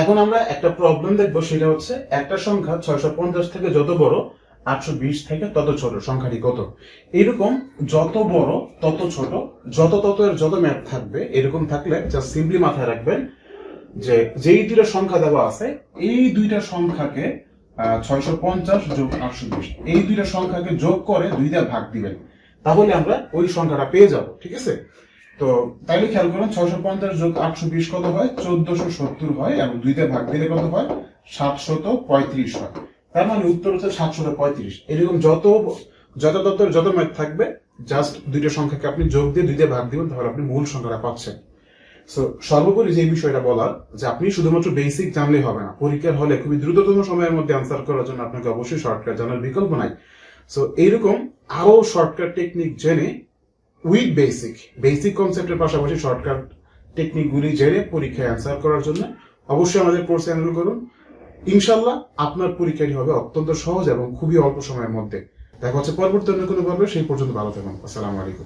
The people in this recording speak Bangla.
এখন আমরা একটা প্রবলেম দেখব, সেটা হচ্ছে একটা সংখ্যা ছয়শো পঞ্চাশ থেকে যত বড়, আটশো বিশ থেকে তত ছোট, সংখ্যাটি কত? এরকম যত বড়, তত ছোট, যত তত এর যত ম্যাপ থাকবে, এরকম থাকলে জাস্ট সিম্পলি মাথায় রাখবেন যে যেই দুইটা সংখ্যা দেওয়া আছে, এই দুইটা সংখ্যাকে ছয়শো পঞ্চাশ যোগ আটশো বিশ, এই দুইটা সংখ্যাকে যোগ করে দুইটা ভাগ দিবেন। তাহলে আমরা ওই সংখ্যাটা পেয়ে যাব, ঠিক আছে? তো তাইলে খেয়াল করুন ছশো পঞ্চাশ যোগ আটশো বিশ কত হয়? চোদ্দশো সত্তর হয় এবং দুইটা ভাগ দিলে কত হয়? সাতশত পঁয়ত্রিশ হয়। তার মানে উত্তর হচ্ছে সাতশত পঁয়ত্রিশ। এরকম যত যত তত্ত্বের যত ম্যাথ থাকবে, জাস্ট দুইটা সংখ্যাকে আপনি যোগ দিয়ে দুইটা ভাগ দিবেন, তাহলে আপনি মূল সংখ্যাটা পাচ্ছেন। সো সর্বোপরি যে বিষয়টা বলার, যে আপনি শুধুমাত্র বেসিক জানলেই হবে না, পরীক্ষার হলে খুবই দ্রুততম সময়ের মধ্যে আনসার করার জন্য আপনাকে অবশ্যই শর্টকাট জানার বিকল্প নাই। সো এইরকম আরও শর্টকাট টেকনিক জেনে উইথ বেসিক বেসিক কনসেপ্টের পাশাপাশি শর্টকাট টেকনিকগুলি জেনে পরীক্ষায় অ্যান্সার করার জন্য অবশ্যই আমাদের কোর্স এনরোল করুন। ইনশাল্লাহ আপনার পরীক্ষাটি হবে অত্যন্ত সহজ এবং খুবই অল্প সময়ের মধ্যে। দেখা হচ্ছে পরবর্তী অন্য কোনো পর্বে, সেই পর্যন্ত ভালো থাকুন। আসসালামু আলাইকুম।